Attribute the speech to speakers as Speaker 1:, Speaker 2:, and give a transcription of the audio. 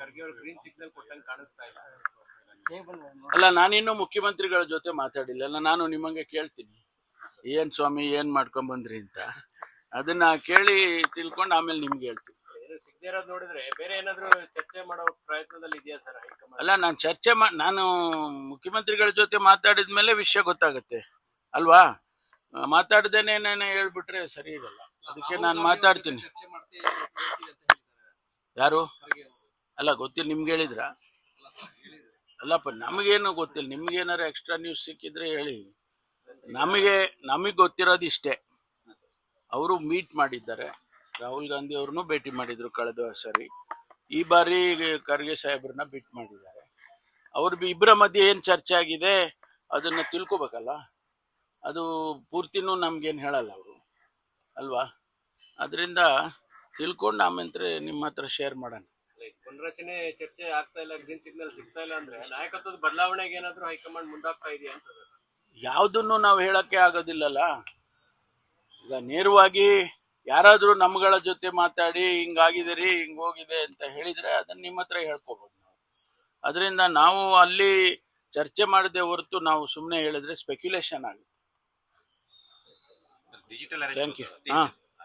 Speaker 1: ಖರ್ಗೆ ಅವರು green signal ಕೊಟ್ಟಂಗೆ ಕಾಣಿಸ್ತಾ ಇಲ್ಲ.
Speaker 2: ಅಲ್ಲ ನಾನಿನ್ನೂ ಮುಖ್ಯಮಂತ್ರಿಗಳ ಜೊತೆ ಮಾತಾಡಿಲ್ಲ. ಅಲ್ಲ ನಾನು ನಿಮಗೆ ಕೇಳ್ತೀನಿ. ಏನ್ ಸ್ವಾಮಿ ಏನ್ ಮಾಡ್ಕೊಂಡ್ ಬಂದ್ರಿ ಅಂತ. ಅದನ್ನ ಕೇಳಿ ತಿಳ್ಕೊಂಡು ಆಮೇಲೆ ನಿಮ್ಗೆ ಹೇಳ್ತೀನಿ.
Speaker 1: ನೋಡಿದ್ರೆ ಬೇರೆ ಏನಾದ್ರೂ ಚರ್ಚೆ ಮಾಡೋ ಪ್ರಯತ್ನದಲ್ಲಿ ಇದೆಯಾ ಸರ್
Speaker 2: ಅಲ್ಲ ನಾನು ಚರ್ಚೆ ಮಾ ನಾನು ಮುಖ್ಯಮಂತ್ರಿಗಳ ಜೊತೆ ಮಾತಾಡಿದ ಮೇಲೆ ವಿಷಯ ಗೊತ್ತಾಗುತ್ತೆ. ಅಲ್ವಾ? ಮಾತಾಡ್ದೇನೆ ನಾನು ಹೇಳ್ಬಿಟ್ರೆ ಸರಿ ಇರಲ್ಲ. ಅದಕ್ಕೆ ನಾನು ಮಾತಾಡ್ತೀನಿ. ಯಾರು? ಅಲ್ಲ, ಗೊತ್ತಿಲ್ಲ, ನಿಮ್ಗೆ ಹೇಳಿದ್ರ? ಅಲ್ಲಪ್ಪ ನಮಗೇನು ಗೊತ್ತಿಲ್ಲ ನಿಮ್ಗೆ ಎಕ್ಸ್ಟ್ರಾ ನ್ಯೂಸ್ ಸಿಕ್ಕಿದ್ರೆ ಹೇಳಿ. ನಮಗೆ ನಮಗೆ ಗೊತ್ತಿರೋದು ಇಷ್ಟೇ. ಅವರು ಮೀಟ್ ಮಾಡಿದ್ದಾರೆ. ರಾಹುಲ್ ಗಾಂಧಿ ಅವ್ರನ್ನೂ ಭೇಟಿ ಮಾಡಿದ್ರು ಕಳೆದ ಸರಿ. ಈ ಬಾರಿ ಖರ್ಗೆ ಸಾಹೇಬ್ರನ್ನ ಬಿಟ್ ಮಾಡಿದ್ದಾರೆ. ಅವ್ರ ಇಬ್ಬರ ಮಧ್ಯೆ ಏನು ಚರ್ಚೆ ಆಗಿದೆ, ಅದನ್ನ ತಿಳ್ಕೊಬೇಕಲ್ಲ? ಅದು ಪೂರ್ತಿನೂ ನಮ್ಗೇನು ಹೇಳಲ್ಲ ಅವರು. ಅಲ್ವಾ? ಅದರಿಂದ ತಿಳ್ಕೊಂಡು ಆಮೇಲೆ ನಿಮ್ಮ ಹತ್ರ ಶೇರ್ ಮಾಡೋಣ.
Speaker 1: ಲೈಕ್ ಪುನರಚನೆ ಚರ್ಚೆ ಆಗ್ತಾ ಇಲ್ಲ ಗ್ರೀನ್ ಸಿಗ್ನಲ್ ಸಿಗ್ತಾ ಇಲ್ಲ ಅಂದ್ರೆ ನಾಯಕತ್ವದ ಬದಲಾವಣೆಗೆ ಏನಾದ್ರು ಹೈಕಮಾಂಡ್ ಮುಂದಾಗ್ತಾ ಇದೆಯಾ ಅಂತ
Speaker 2: ಯಾವುದನ್ನು ನಾವು ಹೇಳಕ್ಕೆ ಆಗೋದಿಲ್ಲಲ್ಲ. ಈಗ ನೇರವಾಗಿ ಯಾರಾದರೂ ನಮ್ಗಳ ಜೊತೆ ಮಾತಾಡಿ ಹಿಂಗಾಗಿದೆ ರೀ ಹಿಂಗ್ ಹೋಗಿದೆ ಅಂತ ಹೇಳಿದ್ರೆ ಅದನ್ನ ನಿಮ್ಮ ಹತ್ರ ಹೇಳ್ಕೋಬಹುದು ನಾವು. ಅದರಿಂದ ನಾವು ಅಲ್ಲಿ ಚರ್ಚೆ ಮಾಡದೆ ಹೊರತು ನಾವು ಸುಮ್ಮನೆ ಹೇಳಿದ್ರೆ ಸ್ಪೆಕ್ಯುಲೇಷನ್ ಆಗುತ್ತೆ.
Speaker 3: ಡಿಜಿಟಲ್
Speaker 2: ಥ್ಯಾಂಕ್
Speaker 3: ಯು
Speaker 2: ಹಾ.